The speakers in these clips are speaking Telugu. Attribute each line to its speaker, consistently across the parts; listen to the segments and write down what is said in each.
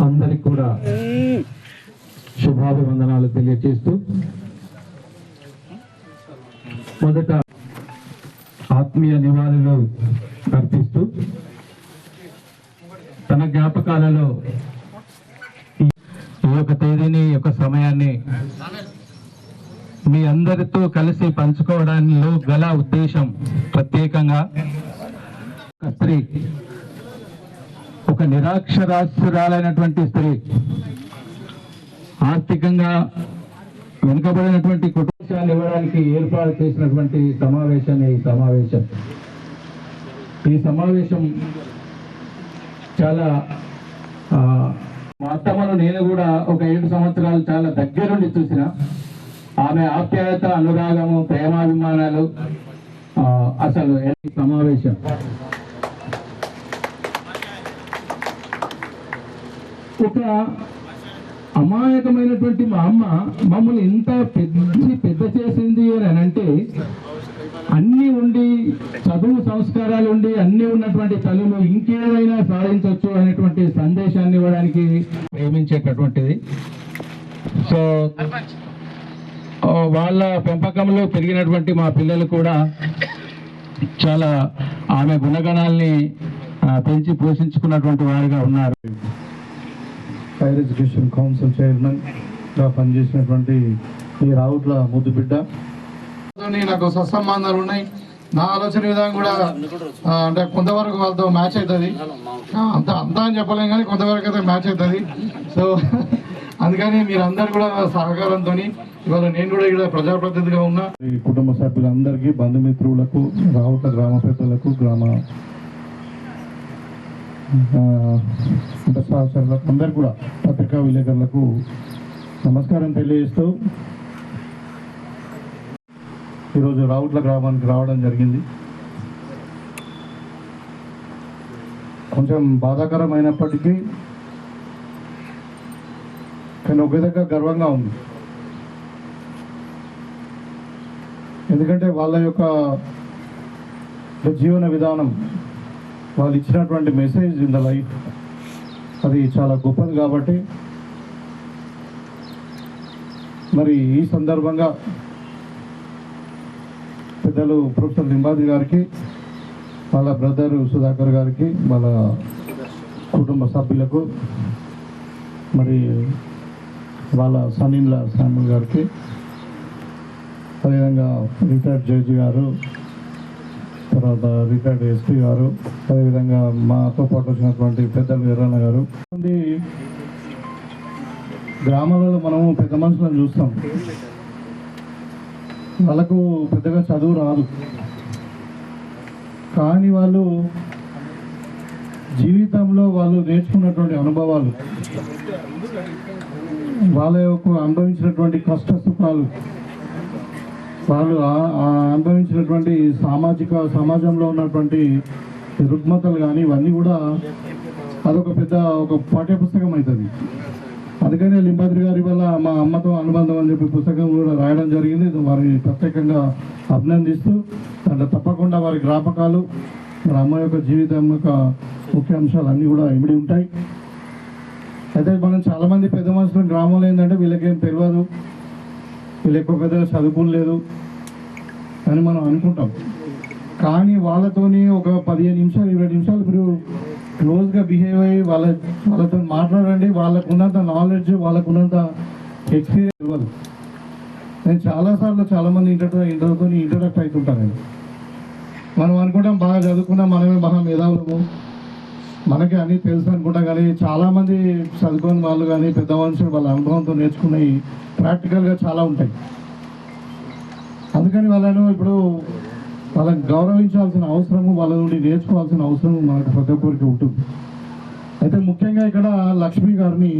Speaker 1: అందరికి కూడా శుభాభివందనాలు తెలియజేస్తూ మొదట ఆత్మీయ నివాళులు అర్పిస్తూ తన జ్ఞాపకాలలో ఈ యొక్క తేదీని యొక్క సమయాన్ని మీ అందరితో కలిసి పంచుకోవడంలో గల ఉద్దేశం ప్రత్యేకంగా స్త్రీ ఒక నిరాక్షరాస్యురాలైనటువంటి స్త్రీ. ఆర్థికంగా వెనుకబడినటువంటి కుటుంబాన్ని ఇవ్వడానికి ఏర్పాటు చేసినటువంటి సమావేశాన్ని ఈ సమావేశం. ఈ సమావేశం చాలా ఆ, మా అత్తమ్మను నేను కూడా ఒక ఏడు సంవత్సరాలు చాలా దగ్గరుండి చూసిన. ఆమె ఆప్యాయత అనురాగము ప్రేమాభిమానాలు ఆ, అసలు సమావేశం. ఒక అమాయకమైనటువంటి మా అమ్మ మమ్మల్ని ఇంత పెద్ద పెద్ద చేసింది అని అంటే అన్ని ఉండి చదువు సంస్కారాలు ఉండి అన్ని ఉన్నటువంటి తల్లులు ఇంకేమైనా సాధించవచ్చు అనేటువంటి సందేశాన్ని ఇవ్వడానికి ప్రేమించేటటువంటిది. సో వాళ్ళ పెంపకంలో పెరిగినటువంటి మా పిల్లలు కూడా చాలా ఆమె గుణగణాల్ని పెంచి పోషించుకున్నటువంటి వారుగా ఉన్నారు.
Speaker 2: హైయర్ ఎడ్యుకేషన్ కౌన్సిల్ చైర్మన్గా పనిచేసినటువంటి ఈ రావుట్ల ముద్దు బిడ్డ నాకు సత్సంబంధాలు ఉన్నాయి. నా ఆలోచన విధానం కూడా అంటే కొంతవరకు వాళ్ళతో మ్యాచ్ అవుతుంది. అంత అంతా అని చెప్పలేం కానీ కొంతవరకు అయితే మ్యాచ్ అవుతుంది. సో అందుకని మీరందరూ కూడా సహకారంతో ఇవాళ నేను కూడా ఇక్కడ ప్రజాప్రతినిధిగా ఉన్నా. ఈ కుటుంబ సభ్యులందరికీ బంధుమిత్రులకు రావుట్ల గ్రామ పెద్దలకు గ్రామ ఆ, అందరు కూడా పత్రికా విలేకరులకు నమస్కారం తెలియజేస్తూ ఈరోజు రావుట్ల గ్రామానికి రావడం జరిగింది. కొంచెం బాధాకరమైనప్పటికీ కానీ ఒక విధంగా గర్వంగా ఉంది. ఎందుకంటే వాళ్ళ యొక్క జీవన విధానం వాళ్ళు ఇచ్చినటువంటి మెసేజ్ ఇన్ ద లైఫ్ అది చాలా గొప్పది కాబట్టి మరి ఈ సందర్భంగా పెద్దలు ప్రొఫెసర్ లింబాద్రి గారికి వాళ్ళ బ్రదర్ సుధాకర్ గారికి వాళ్ళ కుటుంబ సభ్యులకు మరి వాళ్ళ సనీన్ల శామ్యుల్ గారికి అదేవిధంగా రిటైర్డ్ జడ్జి గారు తర్వాత రిటైర్డ్ ఎస్పీ గారు అదేవిధంగా మాతో పాటు వచ్చినటువంటి పెద్దలు వీరన్న గారు. మంది గ్రామాలలో మనము పెద్ద మనుషులను చూస్తాం. వాళ్ళకు పెద్దగా చదువు రాదు. కానీ వాళ్ళు జీవితంలో వాళ్ళు నేర్చుకున్నటువంటి అనుభవాలు వాళ్ళ యొక్క అనుభవించినటువంటి కష్ట సుఖాలు వాళ్ళు ఆ- అనుభవించినటువంటి సామాజిక సమాజంలో ఉన్నటువంటి రుగ్మతలు కానీ ఇవన్నీ కూడా అదొక పెద్ద ఒక పాఠ్యపుస్తకం అవుతుంది అందుకనే లింబాద్రి గారి వల్ల మా అమ్మతో అనుబంధం అని చెప్పి పుస్తకం కూడా రాయడం జరిగింది. వారిని ప్రత్యేకంగా అభినందిస్తూ అంటే తప్పకుండా వారి జ్ఞాపకాలు మరి అమ్మ యొక్క జీవితం యొక్క ముఖ్య అంశాలు అన్నీ కూడా ఇమిడి ఉంటాయి. అయితే మనం చాలామంది పెద్ద మనుషులు గ్రామంలో ఏంటంటే వీళ్ళకేం తెలియదు లేకపోతే పెద్దగా చదువుకుని లేదు అని మనం అనుకుంటాం. కానీ వాళ్ళతోని ఒక పదిహేను నిమిషాలు ఇరవై నిమిషాలు మీరు క్లోజ్గా బిహేవ్ అయ్యి వాళ్ళ వాళ్ళతో మాట్లాడండి. వాళ్ళకు ఉన్నంత నాలెడ్జ్ వాళ్ళకు ఉన్నంత ఎక్స్పీరియన్స్ ఇవ్వదు. నేను చాలాసార్లు చాలామంది ఇంటర్ ఇంటర్తో ఇంటరాక్ట్ అవుతుంటాను మనం అనుకుంటాం బాగా చదువుకున్నాం మనమే మహా మేధావులము. మనకి అన్నీ తెలుసు అనుకుంటా కానీ చాలామంది చదువుకుని వాళ్ళు కానీ పెద్ద మనుషులు వాళ్ళ అనుభవంతో నేర్చుకున్నవి ప్రాక్టికల్గా చాలా ఉంటాయి. అందుకని వాళ్ళను ఇప్పుడు వాళ్ళని గౌరవించాల్సిన అవసరము వాళ్ళ నుండి నేర్చుకోవాల్సిన అవసరం మనకు ప్రతి ఒక్కరికి ఉంటుంది. అయితే ముఖ్యంగా ఇక్కడ లక్ష్మి గారిని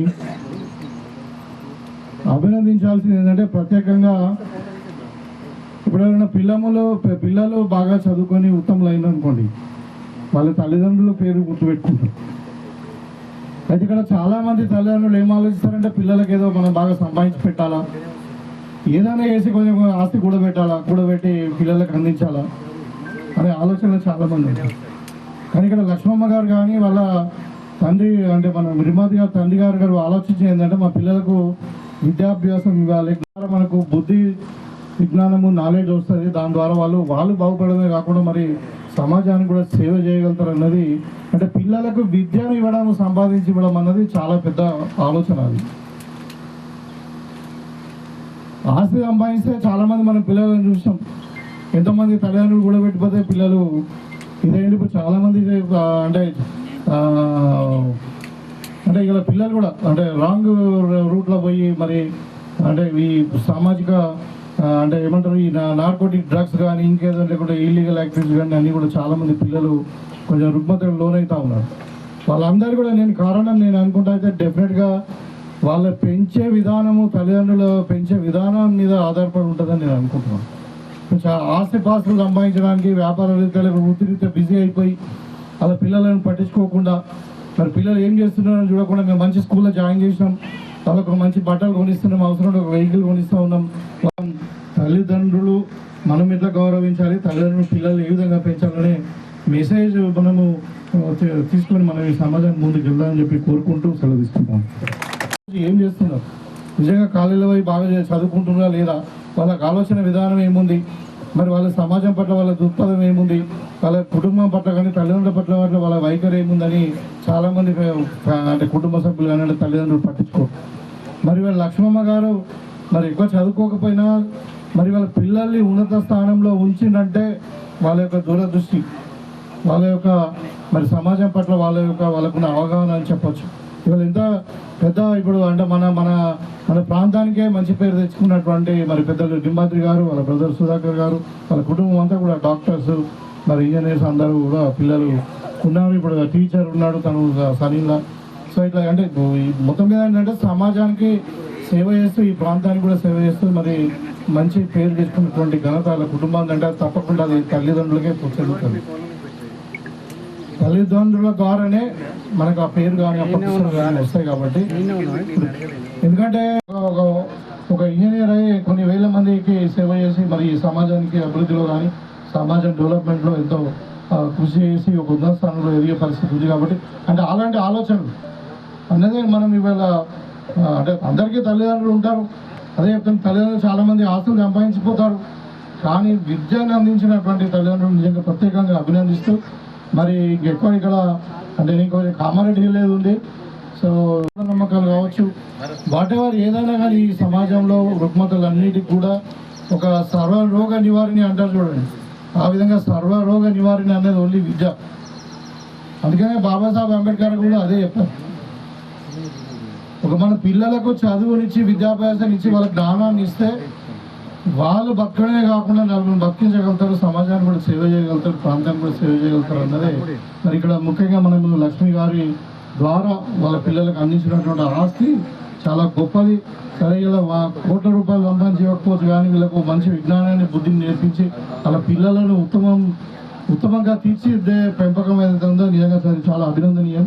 Speaker 2: అభినందించాల్సింది ఏంటంటే ప్రత్యేకంగా ఇప్పుడు ఏమైనా పిల్లములు పిల్లలు బాగా చదువుకొని ఉత్తములు అయిన అనుకోండి వాళ్ళ తల్లిదండ్రుల పేరు గుర్తుపెట్టుకుంటారు. అయితే ఇక్కడ చాలామంది తల్లిదండ్రులు ఏం ఆలోచిస్తారంటే పిల్లలకి ఏదో మనం బాగా సంపాదించి పెట్టాలా? ఏదైనా వేసి కొంచెం ఆస్తి కూడబెట్టాలా? కూడబెట్టి పిల్లలకు అందించాలా? అనే ఆలోచనలు చాలా మంది ఉంటారు. కానీ ఇక్కడ లక్ష్మమ్మ గారు కానీ వాళ్ళ తండ్రి అంటే మన రిమాతి గారు తండ్రి గారు గారు ఆలోచించి ఏంటంటే మా పిల్లలకు విద్యాభ్యాసం ఇవ్వాలి. ద్వారా మనకు బుద్ధి విజ్ఞానము నాలెడ్జ్ వస్తుంది. దాని ద్వారా వాళ్ళు వాళ్ళు బాగుపడమే కాకుండా మరి సమాజానికి కూడా సేవ చేయగలుగుతారు అన్నది అంటే పిల్లలకు విద్యను ఇవ్వడం సంపాదించి ఇవ్వడం అన్నది చాలా పెద్ద ఆలోచన అది. ఆస్తి సంపాదిస్తే చాలా మంది మనం పిల్లలను చూసాం ఎంతమంది తల్లిదండ్రులు కూడా పెట్టిపోతే పిల్లలు ఇదేంటి? ఇప్పుడు చాలా మంది అంటే అంటే ఇలా పిల్లలు కూడా అంటే రాంగ్ రూట్లో పోయి మరి అంటే ఈ సామాజిక అంటే ఏమంటారు ఈ నార్కోటిక్ డ్రగ్స్ కానీ ఇంకేదో లేకుంటే ఇల్లీగల్ యాక్టివిటీస్ కానీ అన్నీ కూడా చాలామంది పిల్లలు కొంచెం రుగ్మతలు లోనవుతా ఉన్నారు. వాళ్ళందరూ కూడా నేను కారణం నేను అనుకుంటా అయితే డెఫినెట్గా వాళ్ళ పెంచే విధానము తల్లిదండ్రులు పెంచే విధానం మీద ఆధారపడి ఉంటుందని నేను అనుకుంటున్నాను. కొంచెం ఆస్తి పాస్తులు సంపాదించడానికి వ్యాపార రీత్యాలకు వృత్తిరీత్యా బిజీ అయిపోయి వాళ్ళ పిల్లలను పట్టించుకోకుండా మరి పిల్లలు ఏం చేస్తున్నారో చూడకుండా మేము మంచి స్కూల్లో జాయిన్ చేసినాం. వాళ్ళకు మంచి బట్టలు కొనిస్తున్నాం అవసరం ఒక వెహికల్ కొనిస్తూ ఉన్నాం. తల్లిదండ్రులు మనం ఎట్లా గౌరవించాలి? తల్లిదండ్రులు పిల్లలు ఏ విధంగా పెంచాలనే మెసేజ్ మనము తీసుకొని మనం ఈ సమాజానికి ముందుకు వెళ్దామని చెప్పి కోరుకుంటూ సెలవు ఏం చేస్తున్నారు? నిజంగా కాలేజీలో పోయి బాగా చే- చదువుకుంటున్నారా లేదా? వాళ్ళకి ఆలోచన విధానం ఏముంది? మరి వాళ్ళ సమాజం పట్ల వాళ్ళ దృక్పథం ఏముంది? వాళ్ళ కుటుంబం పట్ల కానీ తల్లిదండ్రుల పట్ల వాళ్ళ వైఖరి ఏముందని చాలామంది అంటే కుటుంబ సభ్యులు కానీ అంటే తల్లిదండ్రులు పట్టించుకోరు. మరి వాళ్ళ లక్ష్మమ్మ గారు మరి ఎక్కువ చదువుకోకపోయినా మరి వాళ్ళ పిల్లల్ని ఉన్నత స్థానంలో ఉంచిందంటే వాళ్ళ యొక్క దూరదృష్టి వాళ్ళ యొక్క మరి సమాజం పట్ల వాళ్ళ యొక్క వాళ్ళకున్న అవగాహన అని చెప్పొచ్చు. ఇవాళ ఎంత పెద్ద ఇప్పుడు అంటే మన మన మన ప్రాంతానికే మంచి పేరు తెచ్చుకున్నటువంటి మరి పెద్దలు డింబాద్రి గారు వాళ్ళ బ్రదర్ సుధాకర్ గారు వాళ్ళ కుటుంబం అంతా కూడా డాక్టర్స్ మరి ఇంజనీర్స్ అందరూ కూడా పిల్లలు ఉన్నారు. ఇప్పుడు టీచర్ ఉన్నాడు తను సనీలా సో ఇట్లా అంటే మొత్తం మీద ఏంటంటే సమాజానికి సేవ చేస్తూ ఈ ప్రాంతానికి కూడా సేవ చేస్తూ మరి మంచి పేరు తెచ్చుకున్నటువంటి ఘనత వాళ్ళ కుటుంబాన్ని అంటే తప్పకుండా అది తల్లిదండ్రులకే చెందుతుంది తల్లిదండ్రుల ద్వారానే మనకు ఆ పేరు కానీ ఆ ప్రొఫెషన్ కానీ వస్తాయి కాబట్టి. ఎందుకంటే ఒక ఒక ఇంజనీర్ అయ్యి కొన్ని వేల మందికి సేవ చేసి మరి ఈ సమాజానికి అభివృద్ధిలో కానీ సమాజం డెవలప్మెంట్లో ఎంతో కృషి చేసి ఒక ఉన్నత స్థానంలో ఎదిగే పరిస్థితి ఉంది కాబట్టి. అంటే అలాంటి ఆలోచనలు అన్నదే మనం ఇవాళ అంటే అందరికీ తల్లిదండ్రులు ఉంటారు. అదే చెప్తాను తల్లిదండ్రులు చాలామంది ఆస్తులు సంపాదించిపోతారు. కానీ విద్యను అందించినటువంటి తల్లిదండ్రులు నిజంగా ప్రత్యేకంగా అభినందిస్తూ మరి ఎక్కువ ఇక్కడ అంటే నీకు కామారెడ్డి లేదు ఉంది. సో నమ్మకాలు కావచ్చు. వాటెవర్ ఏదైనా కానీ ఈ సమాజంలో రుగ్మతలన్నిటికి కూడా ఒక సర్వరోగ నివారణ అంటారు చూడండి. ఆ విధంగా సర్వరోగ నివారణ అనేది ఓన్లీ విద్య. అందుకనే బాబాసాహెబ్ అంబేద్కర్ కూడా అదే చెప్పారు. ఒక మన పిల్లలకు చదువునిచ్చి విద్యాభ్యాసం ఇచ్చి వాళ్ళ జ్ఞానాన్ని ఇస్తే వాళ్ళు బతకడమే కాకుండా నలుగురు బతికించగలుగుతారు సమాజాన్ని కూడా సేవ చేయగలుగుతారు ప్రాంతాన్ని కూడా సేవ చేయగలుగుతారు అన్నదే. మరి ఇక్కడ ముఖ్యంగా మనం లక్ష్మి గారి ద్వారా వాళ్ళ పిల్లలకు అందించినటువంటి ఆస్తి చాలా గొప్పది. సరే ఇలా వా- కోట్ల రూపాయలు సంపాదించి ఇవ్వకపోవచ్చు కానీ వీళ్ళకు మంచి విజ్ఞానాన్ని బుద్ధిని నేర్పించి వాళ్ళ పిల్లలను ఉత్తమం ఉత్తమంగా తీర్చిదిద్దే పెంపకం ఏదైతే ఉందో నిజంగా చాలా అభినందనీయం.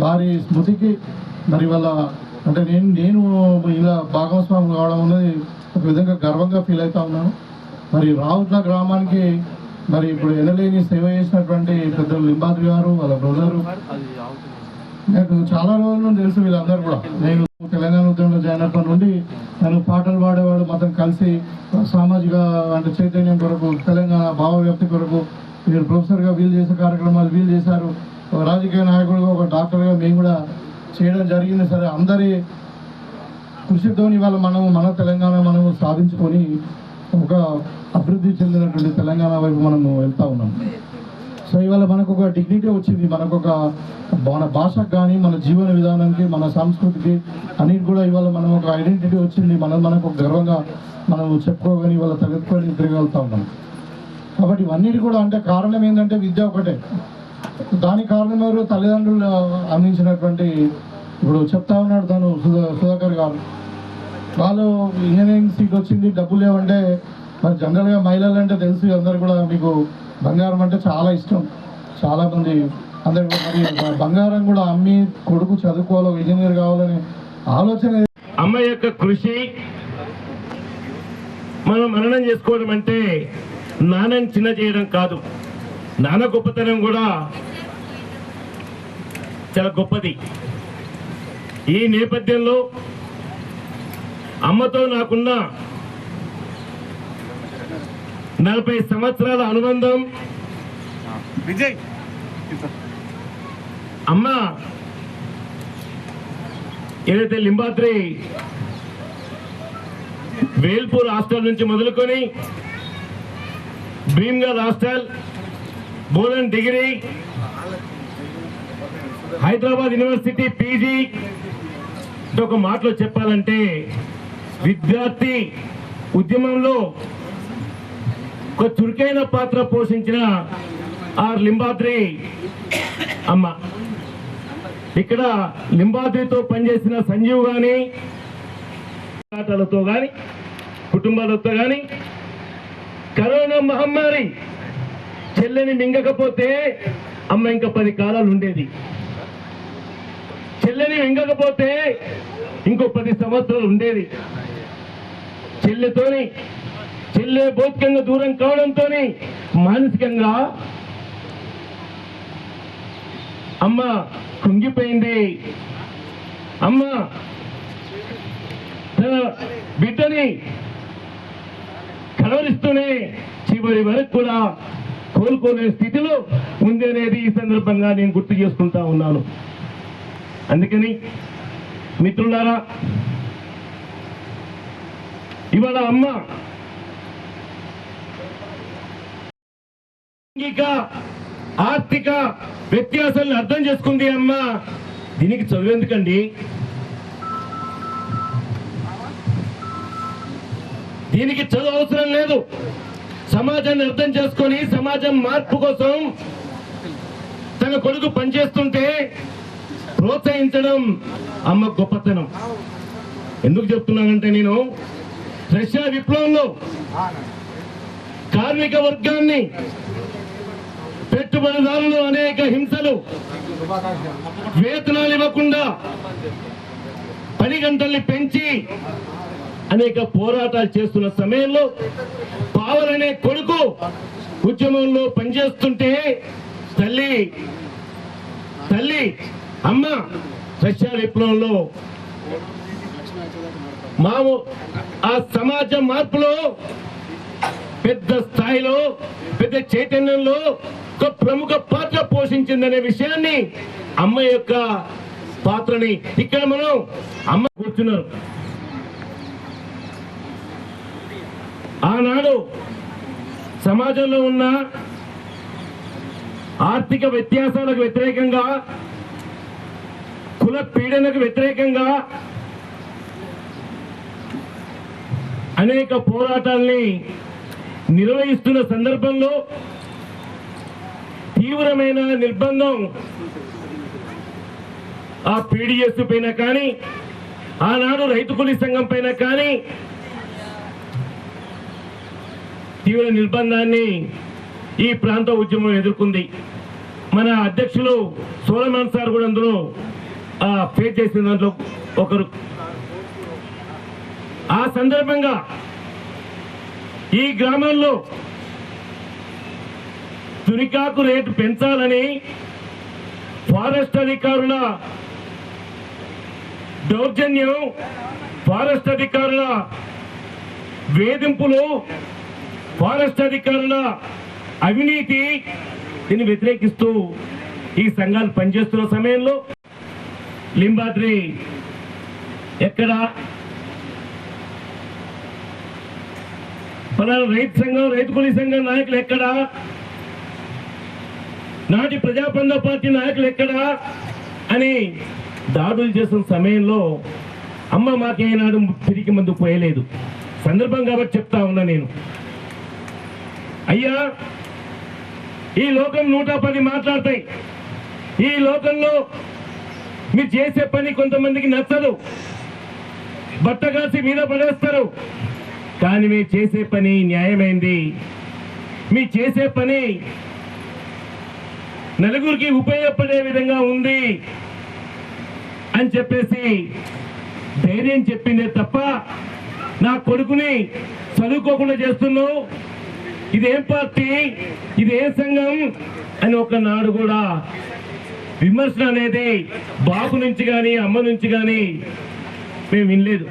Speaker 2: వారి స్మృతికి మరి వాళ్ళ అంటే నేను నేను ఇలా భాగస్వామి కావడం అనేది ఒక విధంగా గర్వంగా ఫీల్ అవుతా ఉన్నాను. మరి రావుట్ల గ్రామానికి మరి ఇప్పుడు ఎనలేని సేవ చేసినటువంటి పెద్దలు లింబాద్రి గారు వాళ్ళ బ్రదరు. నాకు చాలా రోజులు తెలుసు వీళ్ళందరూ కూడా. నేను తెలంగాణ ఉద్యమంలో జాయిన్ అయినప్పటి నుండి నన్ను పాటలు పాడేవాడు మొత్తం కలిసి సామాజిక అంటే చైతన్యం కొరకు తెలంగాణ భావ వ్యక్తి కొరకు మీరు ప్రొఫెసర్గా వీలు చేసే కార్యక్రమాలు వీలు చేశారు. ఒక రాజకీయ నాయకుడుగా ఒక డాక్టర్గా మేము కూడా చేయడం జరిగింది సరే. అందరి కృషితో ఇవాళ మనము మన తెలంగాణ మనము సాధించుకొని ఒక అభివృద్ధి చెందినటువంటి తెలంగాణ వైపు మనము వెళ్తూ ఉన్నాం. సో ఇవాళ మనకు ఒక డిగ్నిటీ వచ్చింది. మనకు ఒక మన భాషకు కానీ మన జీవన విధానానికి మన సంస్కృతికి అన్నిటి కూడా ఇవాళ మనం ఒక ఐడెంటిటీ వచ్చింది. మనం మనకు గర్వంగా మనం చెప్పుకోగానే ఇవాళ తగ్గుకొని తిరగలుగుతా ఉన్నాం. కాబట్టి ఇవన్నిటి కూడా అంటే కారణం ఏంటంటే విద్య ఒకటే. దానికి కారణం ఎవరు? తల్లిదండ్రులు అందించినటువంటి ఇప్పుడు చెప్తా ఉన్నాడు తను సుధాకర్ గారు. వాళ్ళు ఇంజనీరింగ్ సీట్ వచ్చింది డబ్బులు లేవంటే మరి జనరల్గా మహిళలు అంటే తెలుసు అందరు కూడా మీకు బంగారం అంటే చాలా ఇష్టం. చాలామంది అందరు మరి బంగారం కూడా అమ్మి కొడుకు చదువుకోవాలి ఇంజనీర్ కావాలని ఆలోచన
Speaker 3: అమ్మ యొక్క కృషి మనం మరణం చేసుకోవడం అంటే నాన్నని చిన్న చేయడం కాదు. నాన్న గొప్పతనం కూడా చాలా గొప్పది. ఈ నేపథ్యంలో అమ్మతో నాకున్న నలభై సంవత్సరాల అనుబంధం
Speaker 4: విజయ్.
Speaker 3: అమ్మ ఏదైతే లింబాద్రి వేల్పూర్ హాస్టల్ నుంచి మొదలుకొని Bheemgal hostel Bodhan degree Hyderabad university PG. ఒక మాటలో చెప్పాలంటే విద్యార్థి ఉద్యమంలో ఒక చురుకైన పాత్ర పోషించిన ఆర్ లింబాద్రి అమ్మ. ఇక్కడ లింబాద్రితో పనిచేసిన సంజీవ్ కానీ ఆటలతో కానీ కుటుంబాలతో కానీ కరోనా మహమ్మారి చెల్లెని మింగకపోతే అమ్మ ఇంకా పది కాలాలు ఉండేది. చెల్లెని మింగకపోతే ఇంకో పది సంవత్సరాలు ఉండేది. చెల్లెతోని చెల్లె భౌతికంగా దూరం కావడంతో మానసికంగా అమ్మ కుంగిపోయింది. అమ్మ తన బిడ్డని కలవరిస్తూనే చివరి వరకు కూడా కోలుకోలేని స్థితిలో ఉంది అనేది ఈ సందర్భంగా నేను గుర్తు చేసుకుంటా ఉన్నాను. అందుకని మిత్రులారా ఇవాళ అమ్మ ఆర్థిక వ్యత్యాసాలను అర్థం చేసుకుంది అమ్మ. దీనికి చదివేందుకండి దీనికి చదువు అవసరం లేదు. సమాజాన్ని అర్థం చేసుకొని సమాజం మార్పు కోసం తన కొడుకు పనిచేస్తుంటే ప్రోత్సహించడం అమ్మ గొప్పతనం. ఎందుకు చెప్తున్నానంటే నేను రష్యా విప్లవంలో కార్మిక వర్గాన్ని పెట్టుబడిదారులు అనేక హింసలు వేతనాలు ఇవ్వకుండా పని గంటల్ని పెంచి అనేక పోరాటాలు చేస్తున్న సమయంలో పావలనే కొడుకు ఉద్యమంలో పనిచేస్తుంటే తల్లి తల్లి అమ్మ రష్యా విప్లవంలో మాము ఆ సమాజ మార్పులో పెద్ద స్థాయిలో పెద్ద చైతన్యంలో ఒక ప్రముఖ పాత్ర పోషించిందనే విషయాన్ని అమ్మ యొక్క పాత్రని ఇక్కడ మనం అమ్మ కూర్చున్నారు. ఆనాడు సమాజంలో ఉన్న ఆర్థిక వ్యత్యాసాలకు వ్యతిరేకంగా కుల పీడనకు వ్యతిరేకంగా అనేక పోరాటాల్ని నిర్వహిస్తున్న సందర్భంలో తీవ్రమైన నిర్బంధం ఆ పీడిఎస్ పైన కానీ ఆనాడు రైతు కూలీ సంఘం పైన కానీ తీవ్ర నిర్బంధాన్ని ఈ ప్రాంత ఉద్యమం ఎదుర్కొంది. మన అధ్యక్షులు సోలమన్ సార్ కూడా అందులో ఆ, ఫేస్ చేసిన దాంట్లో ఒకరు. ఆ సందర్భంగా ఈ గ్రామంలో తునికాకు రేటు పెంచాలని ఫారెస్ట్ అధికారుల దౌర్జన్యం ఫారెస్ట్ అధికారుల వేధింపులు ఫారెస్ట్ అధికారుల అవినీతి దీన్ని వ్యతిరేకిస్తూ ఈ సంఘాలు పనిచేస్తున్న సమయంలో లింబాద్రి ఎక్కడ? పలానా రైతు సంఘం రైతు కూలీ సంఘం నాయకులు ఎక్కడా? నాటి ప్రజాబంధ పార్టీ నాయకులు ఎక్కడా? అని దాడులు చేసిన సమయంలో అమ్మ మాకేనాడు తిరిగి ముందు పోయలేదు. సందర్భం కాబట్టి చెప్తా ఉన్నా నేను. అయ్యా ఈ లోకం నూట పది మాట్లాడతాయి. ఈ లోకంలో మీరు చేసే పని కొంతమందికి నచ్చదు. బట్ట కాసి మీద పడేస్తారు. కానీ మీరు చేసే పని న్యాయమైంది. మీ చేసే పని నలుగురికి ఉపయోగపడే విధంగా ఉంది అని చెప్పేసి ధైర్యం చెప్పిందే తప్ప నా కొడుకుని చదువుకోకుండా చేస్తున్నావు. ఇదేం పార్టీ ఇదే సంఘం అని ఒక నాడు కూడా విమర్శన అనేది బాబు నుంచి కానీ అమ్మ నుంచి కానీ మేము వినలేదు.